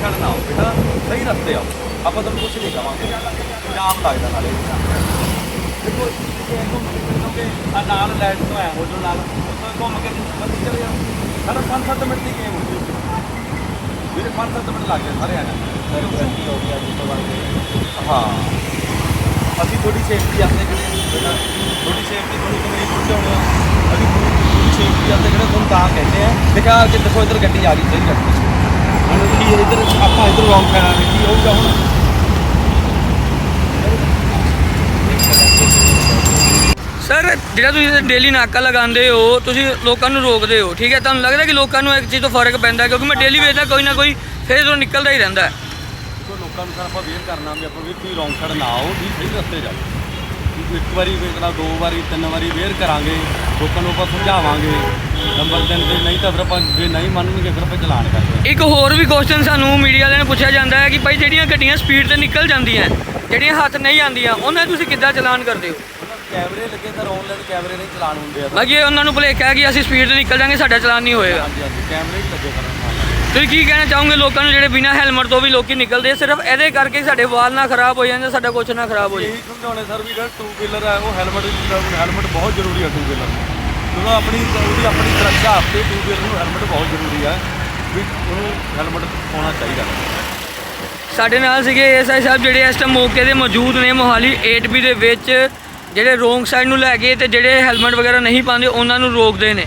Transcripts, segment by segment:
Side ਨਾ ਆਓ ਬੇਟਾ ਸਹੀ ਰਸਤੇ ਆਓ ਆਪਾਂ ਤੁਹਾਨੂੰ ਕੁਝ ਨਹੀਂ ਕਵਾਂਗੇ। ਜਾਮ ਲੱਗਦਾ ਨਾਲੇ। ਦੇਖੋ ਇਹ ਘੁੰਮ ਕੇ ਚੱਲੋਗੇ ਆ ਨਾਲ ਲੈਟ ਤੋਂ ਆਇਆ ਹੋ ਜੋ ਨਾਲ ਉੱਥੋਂ ਘੁੰਮ ਕੇ ਬੱਤੀ ਚਲੇ ਜਾਓ ਸਾਡਾ 5-7 ਮਿੰਟ ਦੀ ਗੇਮ ਹੁੰਦੀ ਵੀਰੇ 5-7 ਮਿੰਟ ਲੱਗ ਗਏ ਸਾਰੇ ਆਣੇ ਗਲਤੀ ਹੋ ਗਈ ਅੱਜ ਤੋਂ ਬਾਅਦ ਹਾਂ। ਅਸੀਂ ਥੋੜੀ ਸੇਫਟੀ ਆਸਤੇ ਜਿਹੜੇ ਥੋੜੀ ਸੇਫਟੀ ਤੁਹਾਨੂੰ ਕਮੇਟੀ ਪਹੁੰਚਾਉਣੀ ਆ। ਅਸੀਂ ਥੋੜੀ ਸੇਫਟੀ ਆਸਤੇ ਜਿਹੜੇ ਤੁਹਾਨੂੰ ਤਾਂ ਕਹਿੰਦੇ ਆ। ਦੇਖਾ ਕਿ ਦੇਖੋ ਇੱਧਰ ਗੱਡੀ ਆ ਗਈ ਸਹੀ ਗੱਡੀ ਹੁਣ ਕੀ ਇੱਧਰ ਆਪਾਂ ਇੱਧਰ ਰੌਂਗ ਕਰਾਂਗੇ ਕੀ ਹੋਊਗਾ ਹੁਣ? ਸਰ ਜਿਹੜਾ ਤੁਸੀਂ ਡੇਲੀ ਨਾਕਾ ਲਗਾਉਂਦੇ ਹੋ ਤੁਸੀਂ ਲੋਕਾਂ ਨੂੰ ਰੋਕਦੇ ਹੋ ਠੀਕ ਹੈ? ਤੁਹਾਨੂੰ ਲੱਗਦਾ ਕਿ ਲੋਕਾਂ ਨੂੰ ਇੱਕ ਚੀਜ਼ ਤੋਂ ਫ਼ਰਕ ਪੈਂਦਾ? ਕਿਉਂਕਿ ਮੈਂ ਡੇਲੀ ਵੇਖਦਾ ਕੋਈ ਨਾ ਕੋਈ ਫੇਰ ਤੋਂ ਨਿਕਲਦਾ ਹੀ ਰਹਿੰਦਾ ਹੈ। ਲੋਕਾਂ ਨੂੰ ਸਰ ਆਪਾਂ ਵੇਅਰ ਕਰਨਾ ਵੀ ਆਪਾਂ ਵੀ ਤੁਸੀਂ ਰੌਂਗ ਸਾਈਡ ਨਾ ਆਓ ਵੀ ਸਹੀ ਰਸਤੇ ਜਾਓ। ਤੁਸੀਂ ਇੱਕ ਵਾਰੀ ਵੇਖਣਾ ਦੋ ਵਾਰੀ ਤਿੰਨ ਵਾਰੀ ਵੇਅਰ ਕਰਾਂਗੇ ਲੋਕਾਂ ਨੂੰ ਆਪਾਂ ਸਮਝਾਵਾਂਗੇ। ਨੰਬਰ ਦਿਨ ਤੇ ਨਹੀਂ ਤਾਂ ਫਿਰ ਆਪਾਂ ਜੇ ਨਹੀਂ ਮੰਨਣਗੇ ਫਿਰ ਆਪਾਂ ਚਲਾਨ ਕਰਦੇ ਇੱਕ ਹੋਰ ਵੀ ਕੁਐਸਚਨ ਸਾਨੂੰ ਮੀਡੀਆ ਵਾਲਿਆਂ ਨੂੰ ਪੁੱਛਿਆ ਜਾਂਦਾ ਹੈ ਕਿ ਭਾਈ ਜਿਹੜੀਆਂ ਗੱਡੀਆਂ ਸਪੀਡ ਤੇ ਨਿਕਲ ਜਾਂਦੀਆਂ ਜਿਹੜੀਆਂ ਹੱਥ ਨਹੀਂ ਆਉਂਦੀਆਂ ਉਹਨਾਂ 'ਚ ਤੁਸੀਂ ਕਿੱਦਾਂ ਚਲਾਨ ਕਰਦੇ ਹੋ? ਕੈਮਰੇ ਲੱਗੇ ਤਾਂ ਆਨਲਾਈਨ ਕੈਮਰੇ ਨਹੀਂ ਚਲਾਨ ਹੁੰਦੇ ਆ। ਬਾਕੀ ਉਹਨਾਂ ਨੂੰ ਭੁਲੇਖਾ ਹੈ ਕਿ ਅਸੀਂ ਸਪੀਡ ਤੇ ਨਿਕਲ ਜਾਾਂਗੇ ਸਾਡਾ ਚਲਾਨ ਨਹੀਂ ਹੋਏਗਾ। ਹਾਂਜੀ ਹਾਂਜੀ ਕੈਮਰੇ ਹੀ ਲੱਗੇ ਕਰਨ ਤੁਸੀਂ ਕੀ ਕਹਿਣਾ ਚਾਹੋਗੇ ਲੋਕਾਂ ਨੂੰ ਜਿਹੜੇ ਬਿਨਾਂ ਹੈਲਮਟ ਤੋਂ ਵੀ ਲੋਕੀ ਨਿਕਲਦੇ ਆ? ਸਿਰਫ ਇਹਦੇ ਕਰਕੇ ਸਾਡੇ ਵਾਲ ਨਾ ਖਰਾਬ ਹੋ ਜਾਂਦੇ ਸਾਡਾ ਕੁਝ ਨਾ ਖਰਾਬ ਹੋ ਜਾਏ। ਇਹੀ ਸਮਝਾਉਣੇ ਸਰ ਵੀ ਜਿਹੜਾ ਟੂ ਵੀਲਰ ਹੈ ਉਹ ਹੈਲਮਟ ਹੈਲਮਟ ਬਹੁਤ ਜ਼ਰੂਰੀ ਹੈ ਟੂ ਵੀਲਰ ਜਦੋਂ ਆਪਣੀ ਉਹਦੀ ਆਪਣੀ ਸੁਰੱਖਿਆ ਆਪੇ ਟੂ ਵੀਲਰ ਨੂੰ ਹੈਲਮਟ ਬਹੁਤ ਜ਼ਰੂਰੀ ਹੈ ਵੀ ਉਹਨੂੰ ਹੈਲਮਟ ਪਾਉਣਾ ਚਾਹੀਦਾ। ਸਾਡੇ ਨਾਲ ਸੀਗੇ ਐਸਆਈ ਸਾਹਿਬ ਜਿਹੜੇ ਇਸ ਟਾਈਮ ਮੌਕੇ ਤੇ ਮੌਜੂਦ ਨੇ ਮੋਹਾਲੀ 8B ਦੇ ਵਿੱਚ ਜਿਹੜੇ ਰੋਂਗ ਸਾਈਡ ਨੂੰ ਲੈ ਕੇ ਤੇ ਜਿਹੜੇ ਹੈਲਮਟ ਵਗੈਰਾ ਨਹੀਂ ਪਾਉਂਦੇ ਉਹਨਾਂ ਨੂੰ ਰੋਕਦੇ ਨੇ।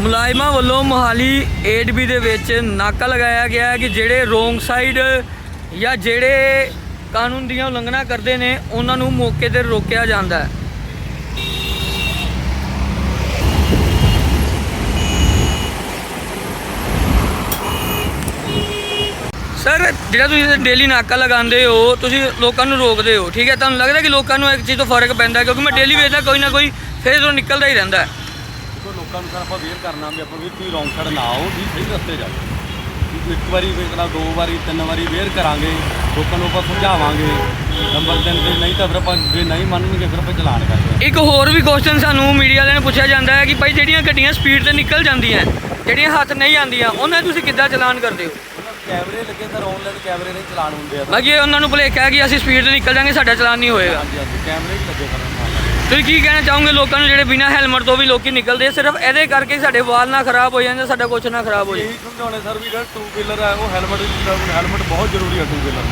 ਮੁਲਾਜ਼ਮਾਂ ਵੱਲੋਂ ਮੋਹਾਲੀ 8B ਦੇ ਵਿੱਚ ਨਾਕਾ ਲਗਾਇਆ ਗਿਆ ਹੈ ਕਿ ਜਿਹੜੇ ਰੋਂਗ ਸਾਈਡ ਜਾਂ ਜਿਹੜੇ ਕਾਨੂੰਨ ਦੀਆਂ ਉਲੰਘਣਾ ਕਰਦੇ ਨੇ, ਉਹਨਾਂ ਨੂੰ ਮੌਕੇ ਤੇ ਰੋਕਿਆ ਜਾਂਦਾ ਹੈ। ਸਰ, ਜਿਹੜਾ ਤੁਸੀਂ ਡੇਲੀ ਨਾਕਾ ਲਗਾਉਂਦੇ ਹੋ, ਤੁਸੀਂ ਲੋਕਾਂ ਨੂੰ ਰੋਕਦੇ ਹੋ, ਠੀਕ ਹੈ? ਤੁਹਾਨੂੰ ਲੱਗਦਾ ਕਿ ਲੋਕਾਂ ਨੂੰ ਇੱਕ ਚੀਜ਼ ਤੋਂ ਫ਼ਰਕ ਪੈਂਦਾ ਕਿਉਂਕਿ ਮੈਂ ਡੇਲੀ ਵੇਖਦਾ, ਕੋਈ ਨਾ ਕੋਈ ਫੇਰ ਤੋਂ ਨਿਕਲਦਾ ਹੀ ਰਹਿੰਦਾ ਦੇਖੋ ਲੋਕਾਂ ਨੂੰ ਸਰ ਆਪਾਂ ਵੇਅਰ ਕਰਨਾ ਵੀ ਆਪਾਂ ਵੀ ਤੁਸੀਂ ਰੌਂਗ ਸਾਈਡ ਨਾ ਆਓ ਵੀ ਸਹੀ ਰਸਤੇ ਜਾਓ। ਇੱਕ ਵਾਰੀ ਵੇਖਣਾ ਦੋ ਵਾਰੀ ਤਿੰਨ ਵਾਰੀ ਵੇਅਰ ਕਰਾਂਗੇ ਲੋਕਾਂ ਨੂੰ ਆਪਾਂ ਸਮਝਾਵਾਂਗੇ ਨੰਬਰ ਦਿਨ ਤੇ ਨਹੀਂ ਤਾਂ ਫਿਰ ਆਪਾਂ ਜੇ ਨਹੀਂ ਮੰਨਣਗੇ ਫਿਰ ਆਪਾਂ ਚਲਾਨ ਕਰਦੇ ਇੱਕ ਹੋਰ ਵੀ ਕੁਐਸਚਨ ਸਾਨੂੰ ਮੀਡੀਆ ਵਾਲਿਆਂ ਨੂੰ ਪੁੱਛਿਆ ਜਾਂਦਾ ਹੈ ਕਿ ਭਾਈ ਜਿਹੜੀਆਂ ਗੱਡੀਆਂ ਸਪੀਡ ਤੇ ਨਿਕਲ ਜਾਂਦੀਆਂ ਜਿਹੜੀਆਂ ਹੱਥ ਨਹੀਂ ਆਉਂਦੀਆਂ ਉਹਨਾਂ ਤੁਸੀਂ ਕਿੱਦਾਂ ਚਲਾਨ ਕਰਦੇ ਹੋ? ਕੈਮਰੇ ਲੱਗੇ ਤਾਂ ਆਨਲਾਈਨ ਕੈਮਰੇ ਨਹੀਂ ਚਲਾਨ ਹੁੰਦੇ ਆ ਬਾਕੀ ਉਹਨਾਂ ਨੂੰ ਭੁਲੇਖਾ ਹੈ ਕਿ ਅਸੀਂ ਸਪੀਡ ਤੇ ਨਿਕਲ ਜਾਾਂਗੇ ਸਾਡਾ ਚਲਾਨ ਨਹੀਂ ਹੋਏਗਾ। ਹਾਂਜੀ ਹਾਂਜੀ ਕੈਮਰੇ ਹੀ ਲੱਗੇ ਨਾਲ ਤੁਸੀਂ ਕੀ ਕਹਿਣਾ ਚਾਹੋਗੇ ਲੋਕਾਂ ਨੂੰ ਜਿਹੜੇ ਬਿਨਾਂ ਹੈਲਮਟ ਤੋਂ ਵੀ ਲੋਕੀ ਨਿਕਲਦੇ ਆ? ਸਿਰਫ ਇਹਦੇ ਕਰਕੇ ਸਾਡੇ ਵਾਲ ਨਾ ਖਰਾਬ ਹੋ ਜਾਂਦੇ ਸਾਡਾ ਕੁਝ ਨਾ ਖਰਾਬ ਹੋ ਜਾਏ। ਇਹੀ ਸਮਝਾਉਣੇ ਸਰ ਵੀ ਜਿਹੜਾ ਟੂ ਵੀਲਰ ਹੈ ਉਹ ਹੈਲਮਟ ਹੈਲਮਟ ਬਹੁਤ ਜ਼ਰੂਰੀ ਹੈ ਟੂ ਵੀਲਰ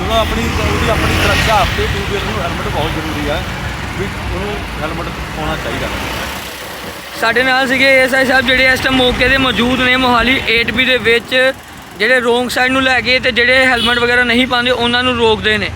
ਜਦੋਂ ਆਪਣੀ ਉਹਦੀ ਆਪਣੀ ਸੁਰੱਖਿਆ ਆਪੇ ਟੂ ਵੀਲਰ ਨੂੰ ਹੈਲਮਟ ਬਹੁਤ ਜ਼ਰੂਰੀ ਹੈ ਵੀ ਉਹਨੂੰ ਹੈਲਮਟ ਪਾਉਣਾ ਚਾਹੀਦਾ। ਸਾਡੇ ਨਾਲ ਸੀਗੇ ਐਸਆਈ ਸਾਹਿਬ ਜਿਹੜੇ ਇਸ ਟਾਈਮ ਮੌਕੇ ਤੇ ਮੌਜੂਦ ਨੇ ਮੋਹਾਲੀ 8B ਦੇ ਵਿੱਚ ਜਿਹੜੇ ਰੋਂਗ ਸਾਈਡ ਨੂੰ ਲੈ ਕੇ ਤੇ ਜਿਹੜੇ ਹੈਲਮਟ ਵਗੈਰਾ ਨਹੀਂ ਪਾਉਂਦੇ ਉਹਨਾਂ ਨੂੰ ਰੋਕਦੇ ਨੇ।